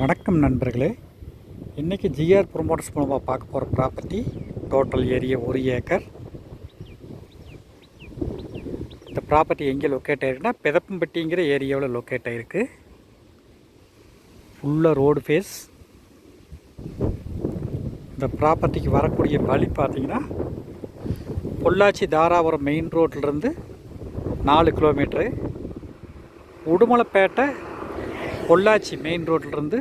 வணக்கம் நண்பர்களே. இன்றைக்கி ஜிஆர் ப்ரொமோட்டர்ஸ் மூலமாக பார்க்க போகிற ப்ராப்பர்ட்டி டோட்டல் ஏரியா ஒரு ஏக்கர். இந்த ப்ராப்பர்ட்டி எங்கே லொக்கேட் ஆகிருக்குன்னா பெதப்பம்பட்டிங்கிற ஏரியாவில் லொக்கேட் ஆகிருக்கு ஃபுல்லாக ரோடு ஃபேஸ் இந்த ப்ராப்பர்ட்டிக்கு வரக்கூடிய வழி பார்த்தீங்கன்னா பொள்ளாச்சி தாராபுரம் மெயின் ரோட்லேருந்து நாலு கிலோமீட்ரு உடுமலைப்பேட்டை பொள்ளாச்சி மெயின் ரோட்லேருந்து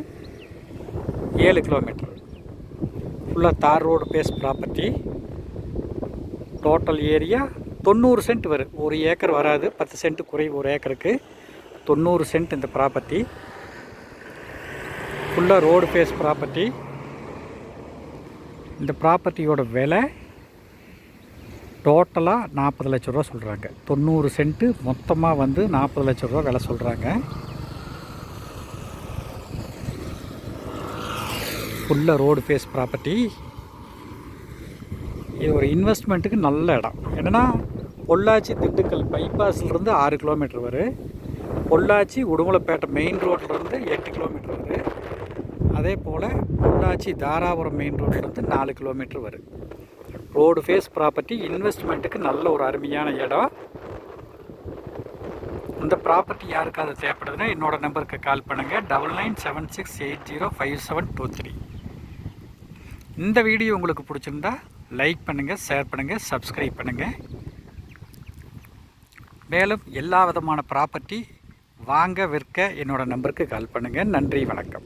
ஏழு கிலோமீட்டர் ஃபுல்லாக tar road face property total area தொண்ணூறு சென்ட் வரும் ஒரு ஏக்கர் வராது. பத்து சென்ட் குறைவு ஒரு ஏக்கருக்கு. தொண்ணூறு சென்ட் இந்த ப்ராப்பர்ட்டி ஃபுல்லாக ரோடு பேஸ் ப்ராப்பர்ட்டி இந்த ப்ராப்பர்ட்டியோட விலை டோட்டலாக நாற்பது லட்ச ரூபா சொல்கிறாங்க தொண்ணூறு சென்ட்டு மொத்தமாக வந்து நாற்பது லட்ச ரூபா விலை சொல்கிறாங்க ஃபுல்லாக ரோடு ஃபேஸ் ப்ராப்பர்ட்டி இது ஒரு இன்வெஸ்ட்மெண்ட்டுக்கு நல்ல இடம். என்னென்னா பொள்ளாச்சி திண்டுக்கல் பைபாஸ்லேருந்து ஆறு கிலோமீட்டர் வரும் பொள்ளாச்சி உடுமலைப்பேட்டை மெயின் ரோட்லேருந்து எட்டு கிலோமீட்டர் வரும் அதே போல் பொள்ளாச்சி தாராபுரம் மெயின் ரோட்லேருந்து நாலு கிலோமீட்டர் வரும் ரோடு ஃபேஸ் ப்ராப்பர்ட்டி இன்வெஸ்ட்மெண்ட்டுக்கு நல்ல ஒரு அருமையான இடம். இந்த ப்ராப்பர்ட்டி யாருக்காவது தேவைப்படுதுன்னா என்னோடய நம்பருக்கு கால் பண்ணுங்கள் double nine seven six eight zero five seven two three இந்த வீடியோ உங்களுக்கு பிடிச்சிருந்தா லைக் பண்ணுங்கள் ஷேர் பண்ணுங்கள் சப்ஸ்கிரைப் பண்ணுங்கள் மேலும் எல்லா விதமான ப்ராப்பர்ட்டி வாங்க விற்க என்னோடய நம்பருக்கு கால் பண்ணுங்கள் நன்றி வணக்கம்.